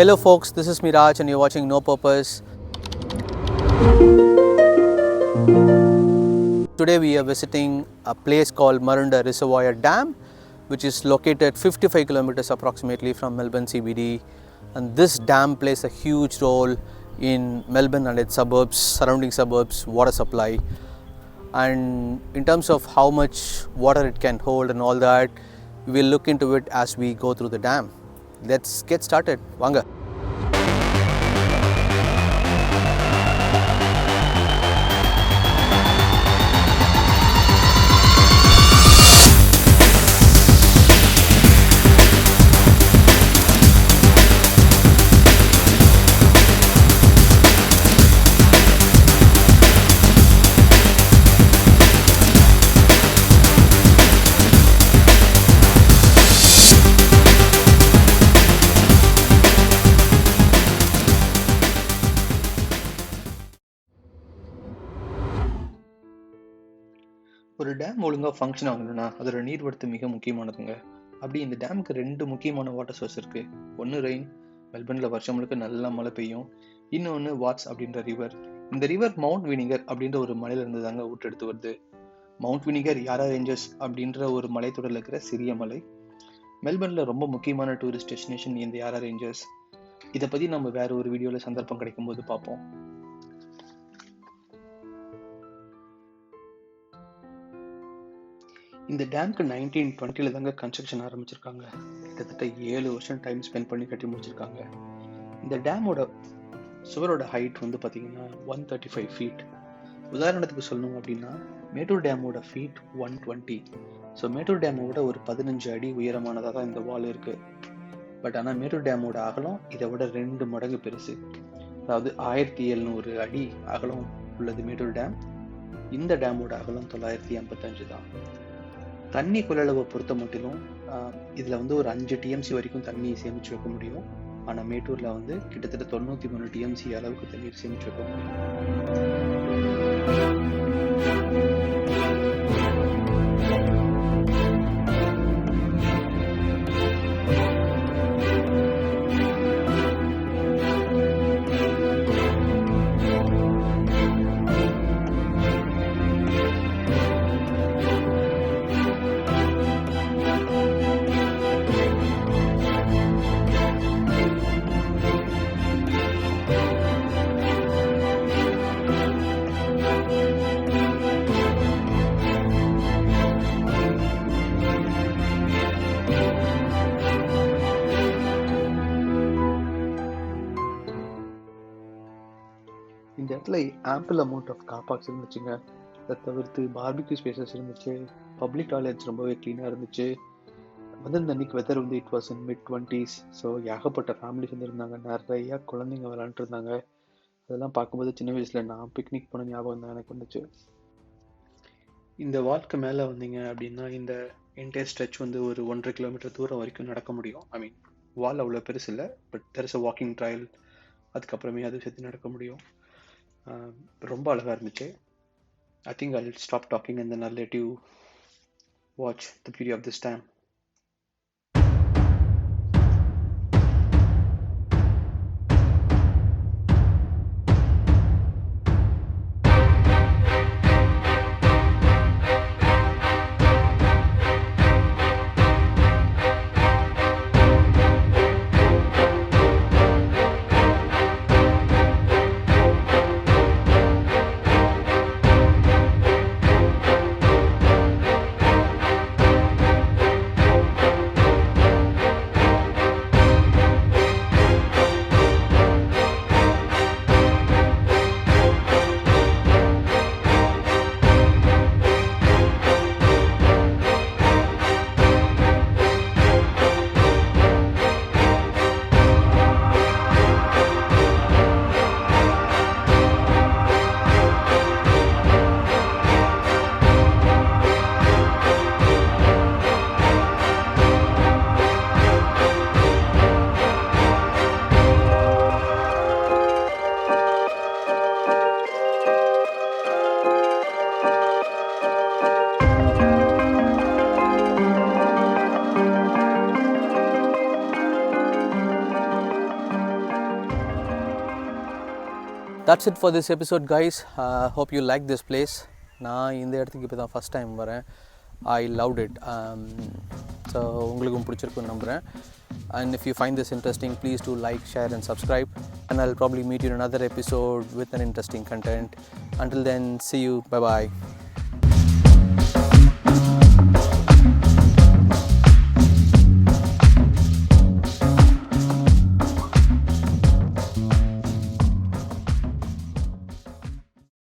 Hello, folks, this is Miraj, and you're watching No Purpose. Today, we are visiting a place called Marunda Reservoir Dam, which is located 55 kilometers approximately from Melbourne CBD. And this dam plays a huge role in Melbourne and its suburbs, surrounding suburbs, water supply. And in terms of how much water it can hold and all that, we will look into it as we go through the dam. Let's get started வாங்க ஒரு dam ஒழுங்காக function ஆகணும்னா அதோட நீர்வரத்து மிக முக்கியமானதுங்க. அப்படி இந்த டேமுக்கு ரெண்டு முக்கியமான வாட்டர் சோர்ஸ் இருக்கு. ஒன்று ரெயின் மெல்பர்னில் வருஷம் முழுக்க நல்லா மழை பெய்யும். இன்னொன்று வாட்ஸ் அப்படின்ற ரிவர் இந்த ரிவர் மவுண்ட் வினிகர் அப்படின்ற ஒரு மலையிலிருந்து தாங்க ஊற்றெடுத்து வருது. மவுண்ட் வினிகர் யாரா ரேஞ்சர்ஸ் அப்படின்ற ஒரு மலைத்தொடரில் இருக்கிற சிறிய மலை. மெல்பர்னில் ரொம்ப முக்கியமான டூரிஸ்ட் டெஸ்டினேஷன் இந்த யாரா ரேஞ்சர்ஸ் இதை பற்றி நம்ம வேற ஒரு வீடியோவில் சந்தர்ப்பம் கிடைக்கும் போது பார்ப்போம். இந்த டேம்க்கு நைன்டீன் டுவெண்ட்டியில் தாங்க கன்ஸ்ட்ரக்ஷன் ஆரம்பிச்சிருக்காங்க. கிட்டத்தட்ட ஏழு வருஷம் டைம் ஸ்பெண்ட் பண்ணி கட்டி முடிச்சிருக்காங்க. இந்த டேமோட சுவரோட ஹைட் வந்து பார்த்தீங்கன்னா ஒன் தேர்ட்டி ஃபைவ் ஃபீட் உதாரணத்துக்கு சொல்லணும் அப்படின்னா Mettur டேமோட feet one twenty so Mettur டேமோட ஒரு பதினஞ்சு அடி உயரமானதாக தான் இந்த வால் இருக்குது பட் ஆனால் மேட்டூர் டேமோட அகலம் இதை விட ரெண்டு மடங்கு பெருசு. அதாவது ஆயிரத்தி எழுநூறு அடி அகலம் உள்ளது மேட்டூர் டேம் இந்த டேமோட அகலம் தொள்ளாயிரத்தி ஐம்பத்தஞ்சு தான். தண்ணி கொள்ளளவை பொறுத்த மட்டிலும் இதில் வந்து ஒரு அஞ்சு டிஎம்சி வரைக்கும் தண்ணி சேமித்து வைக்க முடியும். ஆனால் மேட்டூரில் வந்து கிட்டத்தட்ட தொண்ணூற்றி மூணு டிஎம்சி அளவுக்கு தண்ணீர் சேமித்து வைக்க முடியும். இடத்துல ample amount of car parks இருந்துச்சுங்க. அதை தவிர்த்து பார்பிக்யூ ஸ்பேசஸ் இருந்துச்சு. பப்ளிக் டாய்லெட்ஸ் ரொம்பவே க்ளீனாக இருந்துச்சு. வந்திருந்த அன்னைக்கு வெதர் வந்து it was in mid twenties so ஏகப்பட்ட ஃபேமிலிஸ் வந்துருந்தாங்க நிறையா குழந்தைங்க விளாண்டுருந்தாங்க அதெல்லாம் பார்க்கும்போது சின்ன வயசில் நான் பிக்னிக் போன ஞாபகம் தான் எனக்கு வந்துச்சு. இந்த வால்க்கு மேலே வந்தீங்க அப்படின்னா இந்த என்டையர் ஸ்ட்ரெச் வந்து ஒரு ஒன்றரை கிலோமீட்டர் தூரம் வரைக்கும் நடக்க முடியும். ஐ மீன் வால் அவ்வளோ பெருசு இல்லை but there a walking trail அதுக்கப்புறமே அதை சேர்த்து நடக்க முடியும். ரொம்ப அழகாக இருந்துச்சு. I think I stop talking and then I let you watch the beauty of this time That's it for this episode guys hope you like this place நான் இந்த இடத்துக்கு இப்போ தான் ஃபஸ்ட் டைம் வரேன் ஐ லவ்ட் இட் ஸோ உங்களுக்கும் பிடிச்சிருக்குன்னு நம்புகிறேன் and if you find this interesting please do like share and subscribe and I'll probably meet you in another episode with an interesting content. Until then, see you. Bye bye.